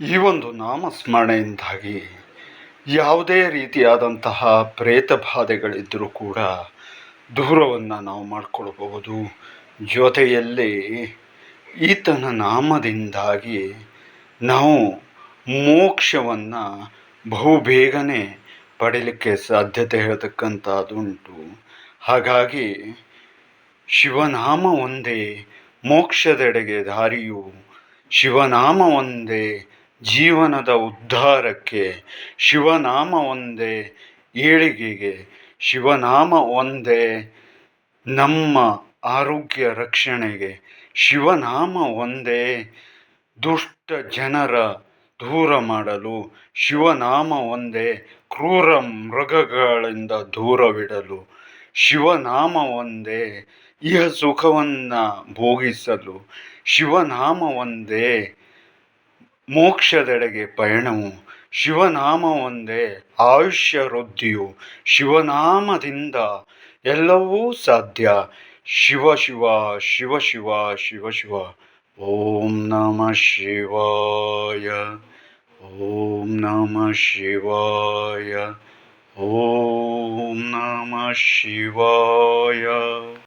ಈ ಒಂದು ನಾಮಸ್ಮರಣೆಯಿಂದಾಗಿ ಯಾವುದೇ ರೀತಿಯಾದಂತಹ ಪ್ರೇತ ಬಾಧೆಗಳಿದ್ದರೂ ಕೂಡ ದೂರವನ್ನು ನಾವು ಮಾಡಿಕೊಳ್ಬಹುದು. ಜೊತೆಯಲ್ಲಿ ಈತನ ನಾಮದಿಂದಾಗಿ ನಾವು ಮೋಕ್ಷವನ್ನು ಬಹುಬೇಗನೆ ಪಡೀಲಿಕ್ಕೆ ಸಾಧ್ಯತೆ ಹೇಳ್ತಕ್ಕಂಥದ್ದುಂಟು ಹಾಗಾಗಿ ಶಿವನಾಮ ಒಂದೇ, ಮೋಕ್ಷದೆಡೆಗೆ ದಾರಿಯು ಶಿವನಾಮ ಒಂದೇ ಜೀವನದ ಉದ್ಧಾರಕ್ಕೆ ಶಿವನಾಮ ಒಂದೇ, ಏಳಿಗೆಗೆ ಶಿವನಾಮ ಒಂದೇ, ನಮ್ಮ ಆರೋಗ್ಯ ರಕ್ಷಣೆಗೆ ಶಿವನಾಮ ಒಂದೇ, ದುಷ್ಟ ಜನರ ದೂರ ಮಾಡಲು ಶಿವನಾಮ ಒಂದೇ, ಕ್ರೂರ ಮೃಗಗಳಿಂದ ದೂರವಿಡಲು ಶಿವನಾಮ ಒಂದೇ, ಇಹ ಸುಖವನ್ನು ಭೋಗಿಸಲು ಶಿವನಾಮ ಒಂದೇ ಮೋಕ್ಷದೆಡೆಗೆ ಪಯಣವು ಶಿವನಾಮ ಒಂದೇ ಆಯುಷ್ಯ ವೃದ್ಧಿಯು ಶಿವನಾಮದಿಂದ ಎಲ್ಲವೂ ಸಾಧ್ಯ. ಶಿವ ಶಿವ ಶಿವ ಶಿವ ಶಿವ ಶಿವ. ಓಂ ನಮ ಶಿವಾಯ. ಓಂ ನಮ ಶಿವಾಯ. ಓಂ ನಮ ಶಿವಾಯ.